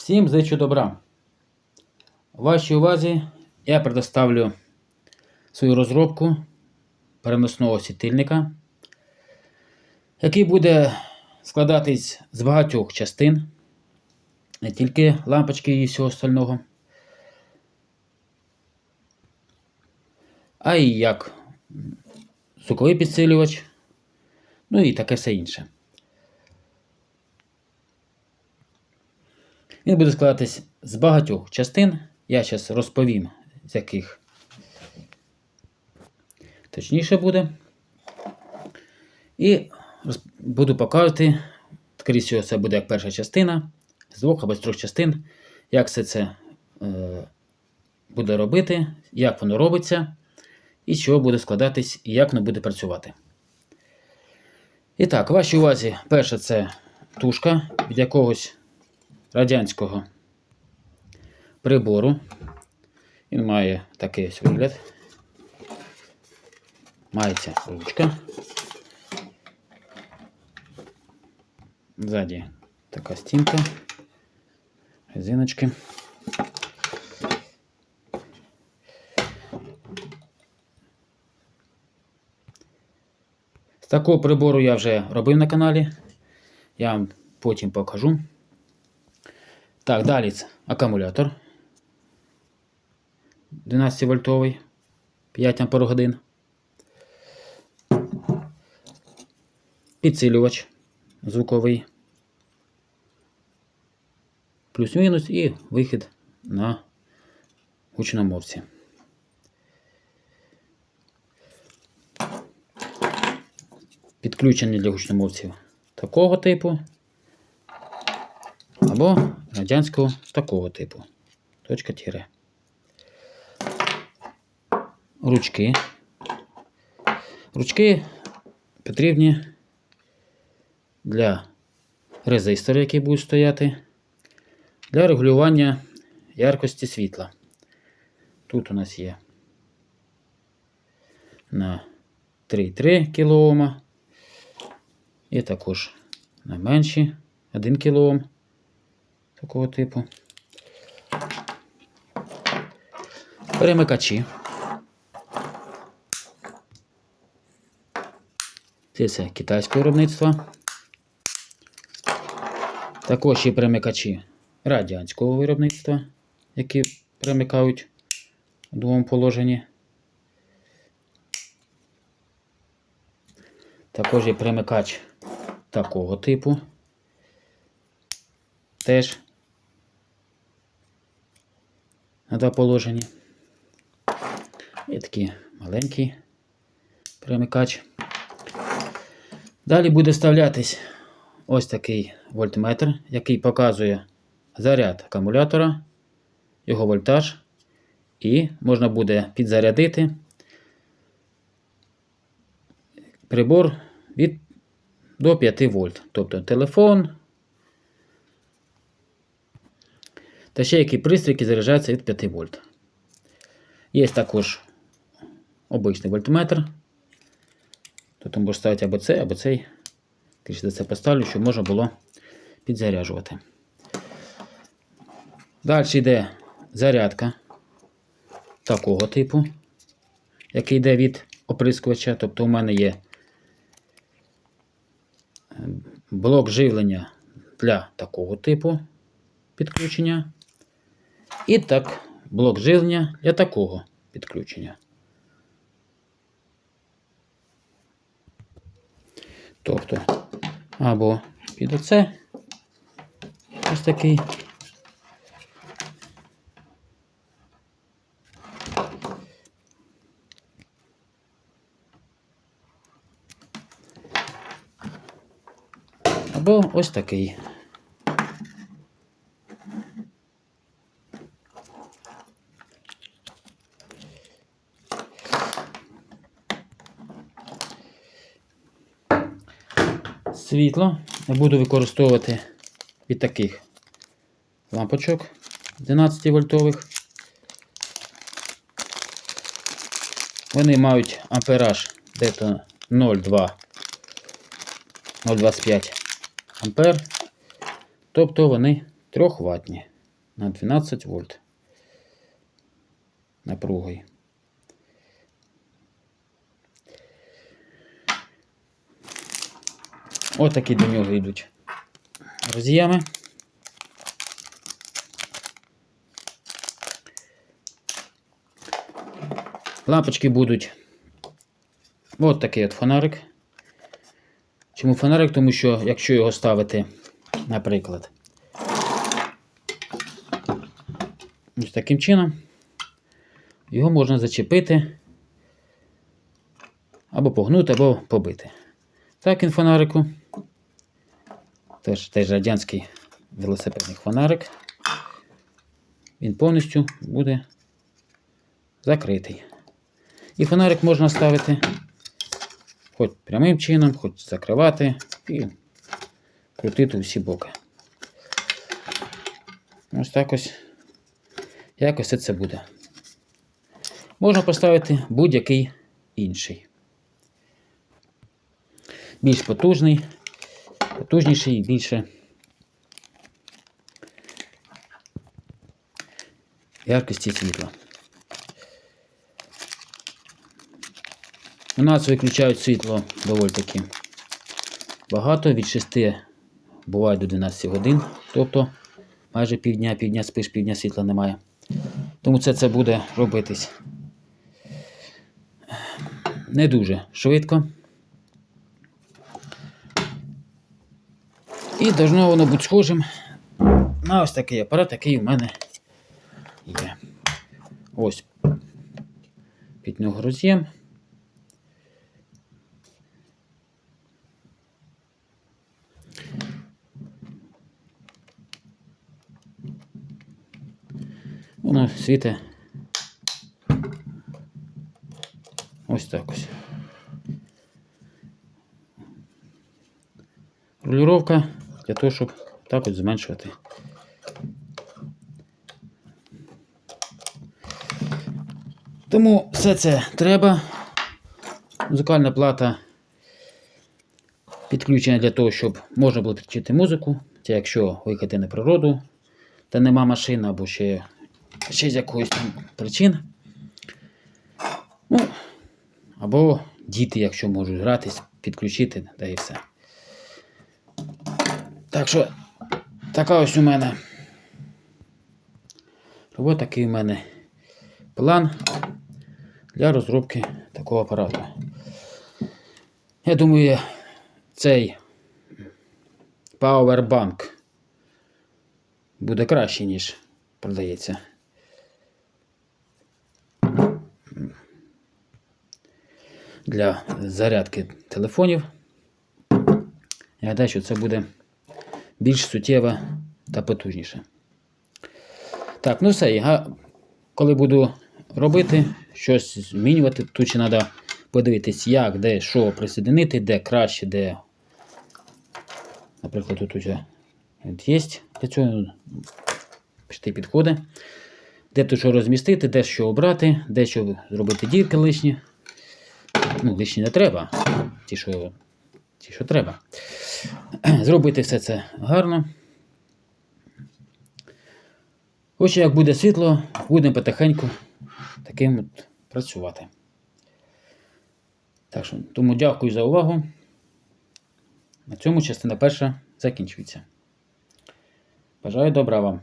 Всім зичу добра. Вашій увазі я предоставлю свою розробку переносного світильника, який буде складатись з багатьох частин, не тільки лампочки і всього остального, а і як звуковий підсилювач, ну і таке все інше. Він буде складатись з багатьох частин. Я зараз розповім, з яких точніше буде. І буду показувати, скоріше всього, це буде як перша частина, з двох або з трьох частин, як все це е, буде робити, як воно робиться, і з чого буде складатись, і як воно буде працювати. І так, вашій увазі, перше це тушка від якогось радянського прибору. Він має такий ось вигляд. Мається ручка. Ззаді така стінка, резиночки. З такого прибору я вже робив на каналі. Я вам потім покажу. Так, далі акумулятор 12 вольтовий 5 ампер годин. Підсилювач звуковий. Плюс-мінус і вихід на гучномовці. Підключення для гучномовців такого типу або радянського такого типу. Точка тире. Ручки. Ручки потрібні для резистора, який буде стояти, для регулювання яркості світла. Тут у нас є на 3,3 кОм і також на менші 1 кОм такого типу. Перемикачі. Це все китайського виробництва. Також є перемикачі радянського виробництва, які перемикають у двому положенні. Також є перемикач такого типу. Теж на два положення. І такий маленький перемикач. Далі буде вставлятись ось такий вольтметр, який показує заряд акумулятора, його вольтаж, і можна буде підзарядити прибор від до 5 вольт. Тобто телефон. Та ще який пристрій, який заряджається від 5 вольт. Є також обичний вольтметр. Тут можна ставити або цей, або цей. За це поставлю, щоб можна було підзаряджувати. Далі йде зарядка такого типу, який йде від оприскувача. Тобто у мене є е, блок живлення для такого типу підключення. І так, блок живлення для такого підключення. Тобто, або під оце ось такий. Або ось такий. Світло буду використовувати від таких лампочок 12 вольтових. Вони мають ампераж десь 0,2 0,25 ампер. Тобто вони 3 ватні. на 12 вольт напругою. Отакі до нього йдуть роз'єми. Лампочки будуть от такий от фонарик. Чому фонарик? Тому що якщо його ставити, наприклад, ось таким чином, його можна зачепити або погнути, або побити. Так він фонарику. Теж, теж радянський велосипедний фонарик. Він повністю буде закритий. І фонарик можна ставити хоч прямим чином, хоч закривати і крутити у всі боки. Ось так ось. Якось це буде. Можна поставити будь-який інший. Більш потужний, потужніший і більше яркості світла. У нас виключають світло доволі таки багато, від 6 буває до 12 годин, тобто майже півдня, півдня спиш, півдня світла немає. Тому це, це буде робитись не дуже швидко. І должно воно бути схожим на ось такий апарат, який у мене є. Ось під нього роз'єм. Воно світить ось так ось. Рулювання для того, щоб так от зменшувати. Тому все це треба. Музикальна плата підключена для того, щоб можна було підключити музику. Це якщо виїхати на природу, та нема машини або ще, ще з якоїсь там причин. Ну, або діти, якщо можуть гратись, підключити, та і все. Так що, така ось у мене. Ось такий у мене план для розробки такого апарату. Я думаю, цей Powerbank буде краще, ніж продається. Для зарядки телефонів. Я гадаю, що це буде більш суттєво та потужніше. Так, ну все. Я, коли буду робити, щось змінювати, тут ще треба подивитись, як, де, що присоединити, де краще, де. Наприклад, тут уже є для цього пішти підходи. Де тут що розмістити, де що обрати, де що зробити дірки лишні. Ну, лишні не треба. Ті, що, ті, що треба. Зробити все це гарно. Ось як буде світло, будемо потихеньку таким от працювати. Так що, тому дякую за увагу. На цьому частина перша закінчується. Бажаю добра вам!